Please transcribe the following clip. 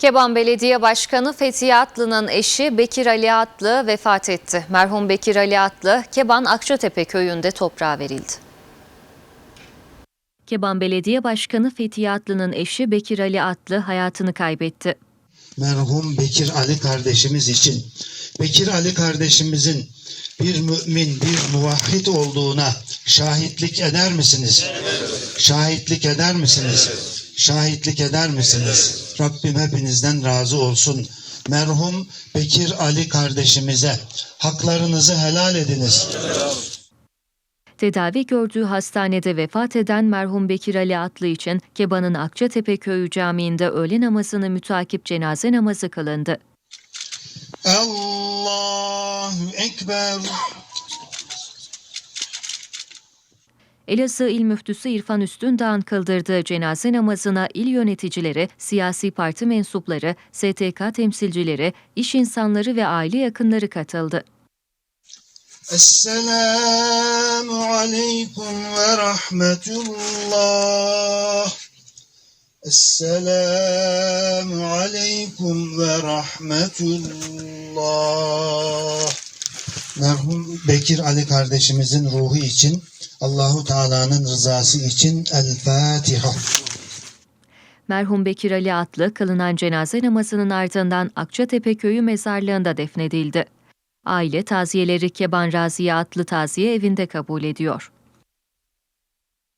Keban Belediye Başkanı Fethiye Atlı'nın eşi Bekir Ali Atlı vefat etti. Merhum Bekir Ali Atlı, Keban Akçatepe köyünde toprağa verildi. Keban Belediye Başkanı Fethiye Atlı'nın eşi Bekir Ali Atlı hayatını kaybetti. merhum Bekir Ali kardeşimiz için Bekir Ali kardeşimizin bir mümin, bir muvahhid olduğuna şahitlik eder misiniz? Şahitlik eder misiniz? Şahitlik eder misiniz? Rabbim hepinizden razı olsun. Merhum Bekir Ali kardeşimize haklarınızı helal ediniz. Tedavi gördüğü hastanede vefat eden merhum Bekir Ali Atlı için Keban'ın Akçatepe Köyü Camii'nde öğle namazını mütakip cenaze namazı kılındı. Allahu Ekber. Elazığ İl Müftüsü İrfan Üstündağ'ın kıldırdığı cenaze namazına il yöneticileri, siyasi parti mensupları, STK temsilcileri, iş insanları ve aile yakınları katıldı. Esselamu aleyküm ve rahmetullah. Esselamu aleyküm ve rahmetullah. Merhum Bekir Ali kardeşimizin ruhu için, Allahu Teala'nın rızası için El Fatiha. Merhum Bekir Ali Atlı kılınan cenaze namazının ardından Akçatepe Köyü mezarlığında defnedildi. Aile taziyeleri Keban Raziye Atlı Taziye evinde kabul ediyor.